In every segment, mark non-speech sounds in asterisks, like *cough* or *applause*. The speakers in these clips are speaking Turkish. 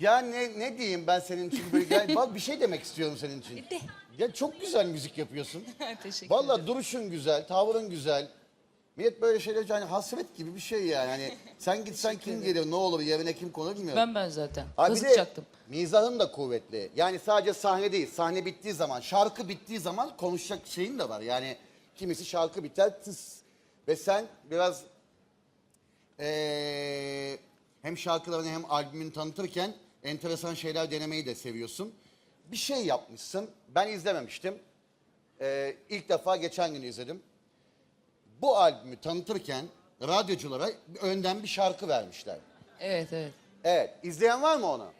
Ya ne ne diyeyim ben senin için böyle gel, bak bir şey demek istiyorum senin için. De. Ya çok güzel müzik yapıyorsun. *laughs* Teşekkür Vallahi duruşun güzel, tavrın güzel. Millet böyle şeyler hani hasret gibi bir şey yani. Hani sen gitsen kim gelir ne olur yerine kim konur bilmiyorum. Ben ben zaten. Ha, bir de çaktım. mizahın da kuvvetli. Yani sadece sahne değil. Sahne bittiği zaman, şarkı bittiği zaman konuşacak şeyin de var. Yani kimisi şarkı biter tıs. Ve sen biraz eee, hem şarkılarını hem albümünü tanıtırken enteresan şeyler denemeyi de seviyorsun. Bir şey yapmışsın. Ben izlememiştim. Eee ilk defa geçen gün izledim. Bu albümü tanıtırken radyoculara önden bir şarkı vermişler. Evet evet. Evet. izleyen var mı onu?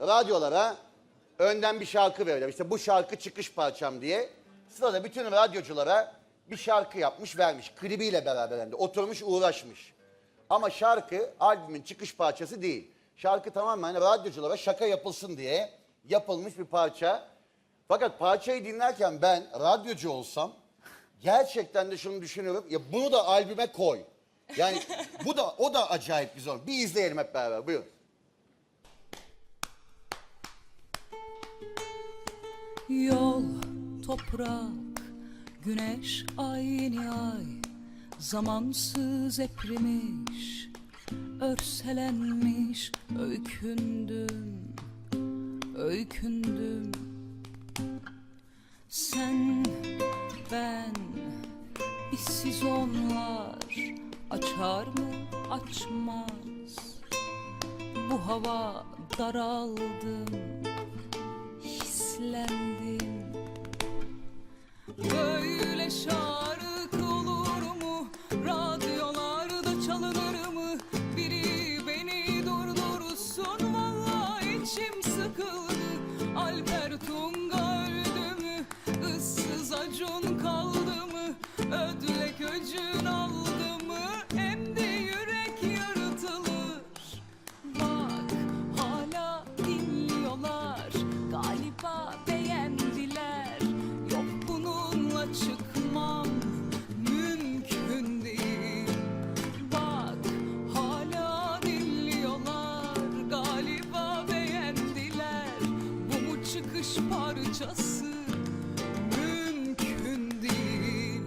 Radyolara önden bir şarkı veriyorlar. İşte bu şarkı çıkış parçam diye. Sırada bütün radyoculara bir şarkı yapmış vermiş. Klibiyle beraber hem de. Oturmuş uğraşmış. Ama şarkı albümün çıkış parçası değil. Şarkı tamamen radyoculara şaka yapılsın diye yapılmış bir parça. Fakat parçayı dinlerken ben radyocu olsam gerçekten de şunu düşünüyorum. Ya bunu da albüme koy. Yani bu da o da acayip güzel. Bir izleyelim hep beraber. Buyurun. Yol, toprak, güneş aynı ay Zamansız eprimiş, örselenmiş Öykündüm, öykündüm. Sen, ben, işsiz onlar Açar mı, açmaz? Bu hava daraldım hislendim Alper Tunga öldü mü? Issız acun çıkış parçası Mümkün değil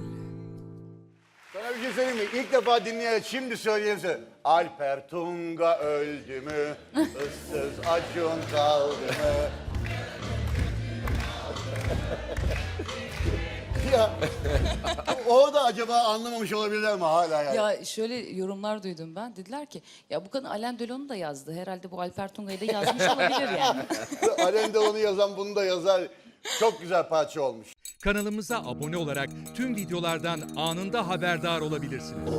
Sana bir şey söyleyeyim mi? İlk defa dinleyerek şimdi söyleyeyim size. Alper Tunga öldü mü? Issız acun kaldı mı? Ya *laughs* orada acaba anlamamış olabilirler mi hala yani? Ya şöyle yorumlar duydum ben. Dediler ki ya bu kadın Alain Delon'u da yazdı. Herhalde bu Alper Tunga'yı da yazmış *laughs* olabilir yani. *laughs* Alain Delon'u yazan bunu da yazar. Çok güzel parça olmuş. Kanalımıza abone olarak tüm videolardan anında haberdar olabilirsiniz.